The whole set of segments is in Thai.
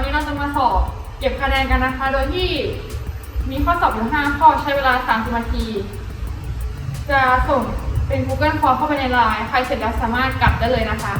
วันนี้เราจะมาสอบเก็บคะแนนกันนะคะ โดยที่มีข้อสอบอยู่5ข้อใช้เวลา 30 นาที จะส่งเป็น Google Form เข้าไปในไลน์ใครเสร็จแล้วสามารถกลับได้เลยนะคะ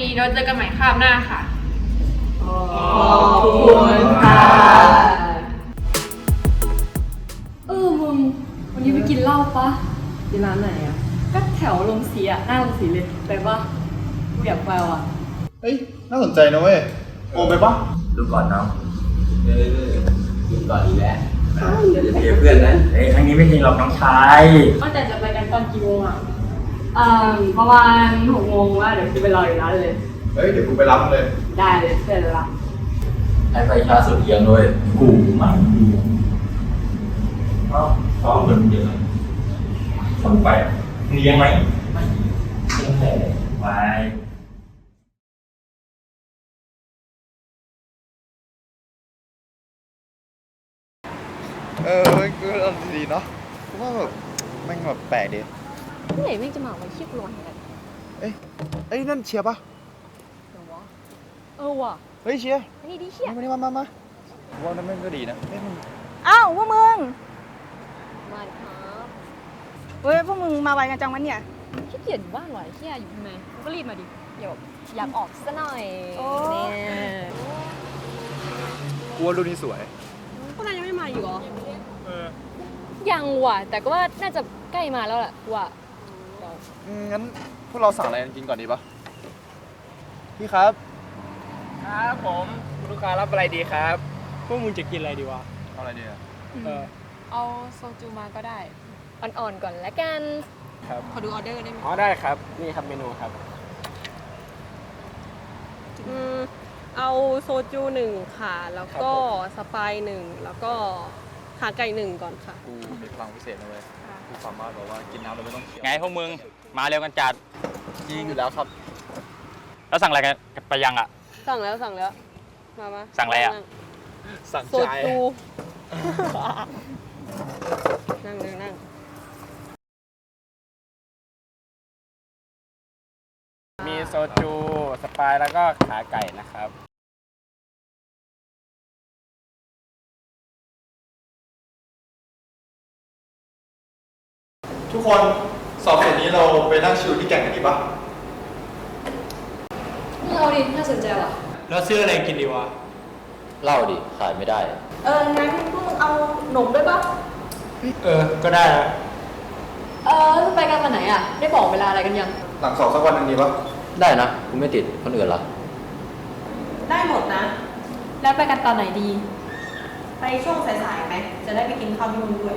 นี้พอแค่นี้เราเจอกันใหม่คาบหน้าค่ะ เออมึงวันนี้ไปกินเหล้าปะที่ร้านไหนอะ ก็แถวลงสีอะหน้าลงสีเลยไปปะกูอยากไปว่ะ เฮ้ย น่าสนใจนะเว้ยโอมไปปะดูก่อนน้องเออดูก่อนอีกแล้วเดี๋ยวจะเทเพื่อนนะเอ้ยครั้งนี้ไม่จริงหรอกน้องชาย ก็แต่จะไปกันตอนกี่โมงอะ อ่าประมาณหกโมงว่าเดี๋ยวกูไปรออยู่ร้านเลย เฮ้ย เดี๋ยวกูไปรับเลย ได้เลยเสร็จแล้วละให้ไปช้าสุดเอียงด้วย กูหมันเอียงเอ้าซ้อมกันเยอะซ้อมไปเลี้ยงไหมไม่โอ้โหไปเออก็ดีเนาะเพราะว่าแบบแม่งแบบแปลกดี ที่ไหนแม่งจะมาวันขี้กลัวอะไรเอ้ยเอ้ยนั่นเชียร์ปะเหรอวะเออว่ะเฮ้ยเชียร์อันนี้ดิเชี่ยมานี่มามามาว่านั่นแม่งก็ดีนะเฮ้ยมึงอ้าวพวกมึงมาดิครับเฮ้ยพวกมึงมาไวกันจังวะเนี่ย ขี้เกียจอยู่บ้านหรอไอ้เชี่ยอยู่ทำไมก็รีบมาดิเดี๋ยวอยากออกซะหน่อยโอ้ เนี่ยกูว่ารูปนี้สวย พวกนั้นยังไม่มาอยู่หรอยังว่ะแต่ก็ว่าน่าจะใกล้มาแล้วแหละว่ะเดี๋ยว อืมงั้นพวกเราสั่งอะไรกันกินก่อนดีปะพี่ครับ ครับผมคุณลูกค้ารับอะไรดีครับ พวกมึงจะกินอะไรดีวะ เอาอะไรดีอะเออ เอาโซจูมาก็ได้ อ่อนๆก่อนละกันขอดูออเดอร์ได้ไหมอ๋อได้ครับ นี่ครับเมนูครับ อืมเอาโซจูหนึ่งค่ะ แล้วก็สไปร์หนึ่ง แล้วก็ขาไก่หนึ่งก่อนค่ะ กูมีพลังพิเศษนะเว้ย กูสามารถบอกว่ากินน้ำโดยไม่ต้องเคี้ยวไงพวกมึงมาเร็วกันจัดจริงอยู่แล้วครับ แล้วสั่งอะไรกันไปยังอะ สั่งแล้วสั่งแล้ว มามาสั่งอะไรอะสั่งโซใจจูนั่งนั่งนั่งมีโซจู สปายแล้วก็ขาไก่นะครับ ทุกคนสอบเสร็จนี้เราไปนั่งชิลที่แก่งกันดีปะเราดิน่าสนใจว่ะ แล้วซื้ออะไรกินดีวะเล่าดิขายไม่ได้ เออ งั้นพวกมึงเอาหนมด้วยปะเออ ก็ได้นะเออจะไปกันวันไหนอะได้บอกเวลาอะไรกันยัง หลังสอบสักวันหนึ่งดีปะได้นะกูไม่ติดคนอื่นล่ะได้หมดนะ แล้วไปกันตอนไหนดี ไปช่วงสายๆไหม จะได้ไปกินข้าวที่นู่นด้วย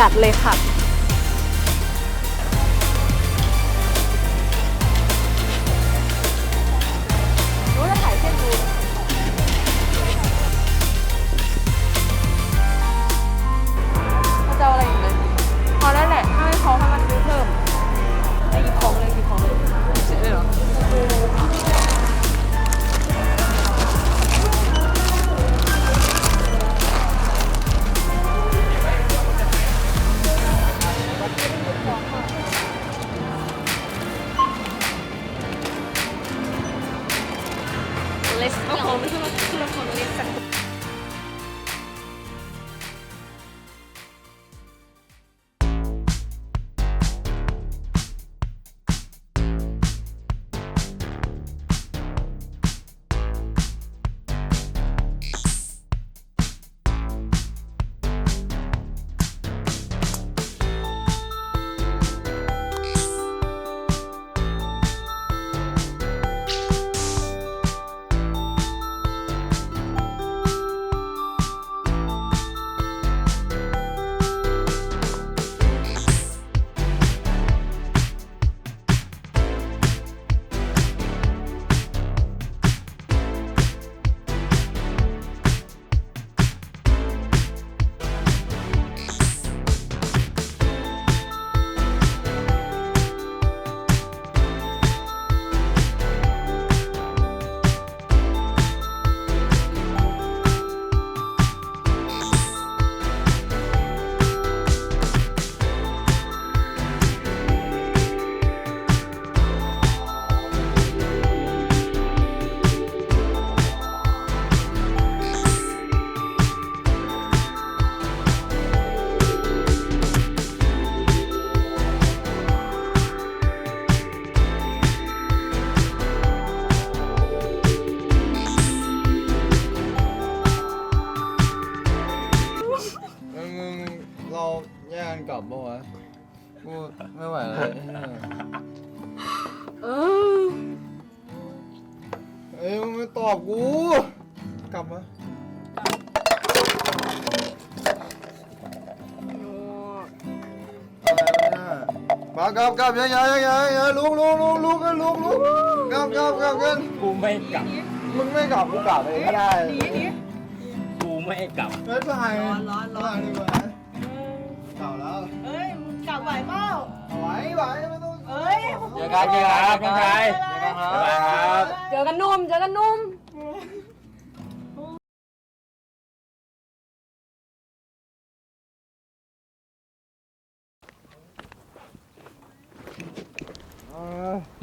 จัดเลยค่ะ กูไม่ไหวแล้วเออเอ้ยมึงไม่ตอบกู กลับมามากลับกลับอย่าอย่าอย่าอย่าลุกลุกลุกลุกกันลุกลุกกลับกลับกลับกันกูไม่กลับ มึงไม่กลับกูกลับเองก็ได้กูไม่กลับไม่ไปร้อนร้อนร้อนดีกว่า ไหวเปล่าไหวไหวไม่ต้องเอ้ยเจอกันเจอกันครับน้องชายเจอกันครับบ๊ายบายครับ เจอกันนุ่มเจอกันนุ่ม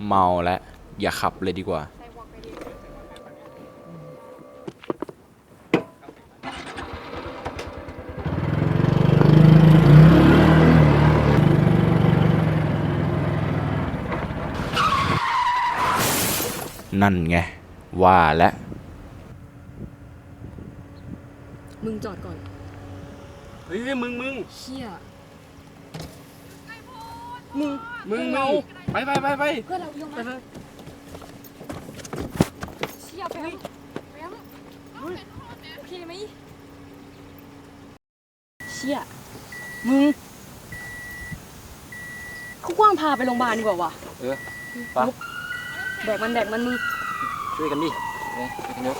เมาแล้วอย่าขับเลยดีกว่า นั่นไง ว่าแล้วมึงจอดก่อน เฮ้ยมึงมึงเชี่ยมึงมึงไปไปไปไปเพื่อนเรายงมาเชี่ยแฟมแฟมโอเคไหมเชี่ยมึงเขากว้างพาไปโรงพยาบาลดีกว่าวะเออไป แดกมันแดกมันมึงช่วยกันดิเออช่วยกันยก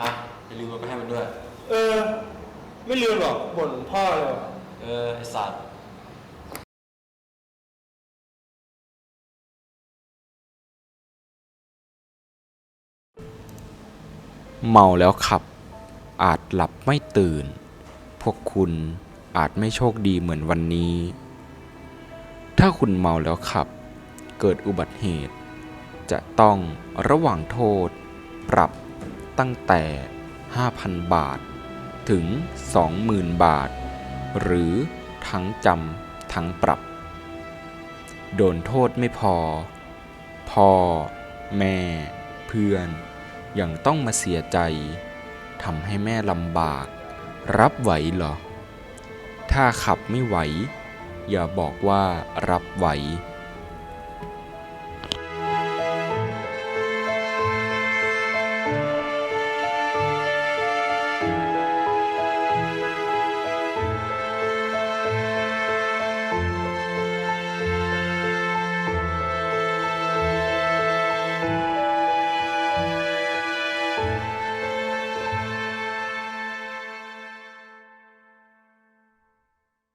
อะอย่าลืมเอาไปให้มันด้วย เออ ไม่ลืมหรอกบ่นพ่อเลยเออ ไอสัตว์เมาแล้วขับ อาจหลับไม่ตื่น พวกคุณอาจไม่โชคดีเหมือนวันนี้ ถ้าคุณเมาแล้วขับ เกิดอุบัติเหตุ จะต้องระหว่างโทษ ปรับตั้งแต่ 5,000 บาท ถึง 20,000 บาท หรือทั้งจำทั้งปรับ โดนโทษไม่พอ พ่อ แม่ เพื่อน ยังต้องมาเสียใจทำให้แม่ลำบาก รับไหวเหรอ ถ้าขับไม่ไหว อย่าบอกว่ารับไหว